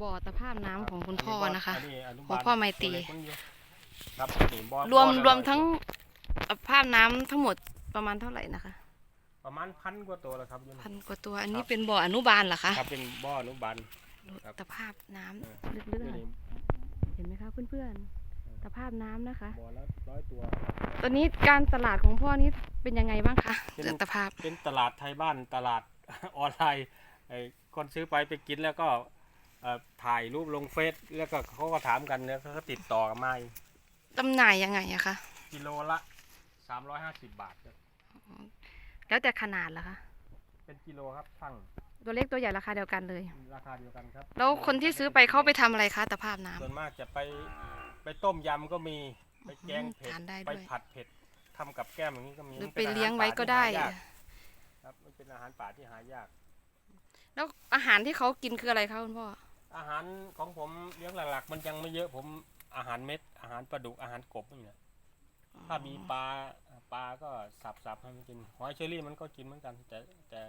บ่อตะภาพน้ำของคุณพ่อนะคะอัอนุของบาลพ่อไมตรีตัวเล็กมันอยู่ครับนี่บ่อรวมบ่อละรวมทั้งร้อยตะภาพน้ำทั้งหมดประมาณเท่าไหร่นะคะตัวประมาณพันกว่าตัวแล้วครับอยู่พันกว่าตัว อันคนี้รับ เป็นบ่ออนุบาลเหรอคะครับเป็นบ่ออนุบาลครับ ตะภาพน้ำเออลึกอยู่นี่ๆเห็นไหมคะเพื่อนๆ ตะภาพน้ำนะคะ บ่อละร้อยตัว ตอนนี้การตลาดของพ่อนี่เป็นยังไงบ้างคะเป็น เรื่องตะภาพ เป็นตลาดไทยบ้านตลาด ออนไลน์ไอ้คนซื้อไปไปกินแล้วก็เอ่อ ถ่ายรูปลงเฟซแล้วก็เขาก็ถามกันแล้วเขาก็ติดต่อมาอีกจำหน่ายยังไงอะคะ กิโลละ350บาทครับแล้วแต่ขนาดเหรอคะ เป็นกิโลครับทั้งตัวเล็กตัวใหญ่ราคาเดียวกันเลย ราคาเดียวกันครับแล้วคนที่ซื้อไปเขาไปทำอะไรคะตะภาพน้ำส่วนมากจะไปไปต้มยำก็มีไปแกงเผ็ดทานได้ด้วยไปผัดเผ็ดทำกับแก้มอย่างนี้ก็มีหรือมันไปนอาหารเลี้ยงไว้ก็ได้ป่าที่หายากครับมันเป็นอาหารป่าที่หายาก แล้วอาหารที่เขากินคืออะไรคะคุณพ่อ อาหารของผมเลี้ยงหลักๆ มันยังไม่เยอะผมอาหารเม็ด อาหารปลาดุกอาหารกบนี่แหละถ้ามีปลาปลาก็สับๆให้มันกินหอยเชอรี่มันก็กินเหมือนกันแต่แต่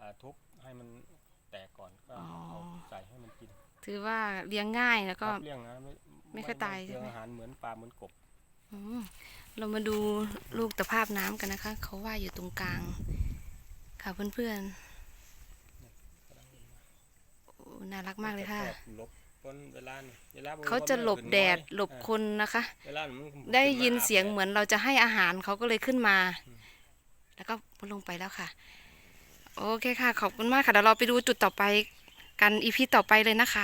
อ่าทุบให้มันแตกก่อนก็เอาใส่ให้มันกิน ถือว่าเลี้ยงง่ายแล้วก็ครับเลี้ยงนะไม่ไม่เคยตายเปลืใช่องไหมอาหารเหมือนปลาเหมือนกบอืมเรามาดูลูกตะภาพน้ำกันนะคะ เขาว่ายอยู่ตรงกลาง ค่ะเพื่อนๆโอ้ น่ารักมากเลยค่ะชอบหลบคนเวลานี่เวลาผมเขาจะหลบขึ้นแดดน้อยหลบคนนะคะ เวลามันได้ขึ้มายินอาบเสียงแดดเหมือนเราจะให้อาหารเขาก็เลยขึ้นมาอืมแล้วก็ลงไปแล้วค่ะ โอเคค่ะ ขอบคุณมากค่ะเดี๋ยวเราไปดูจุดต่อไปกันอีพีต่อไปเลยนะคะ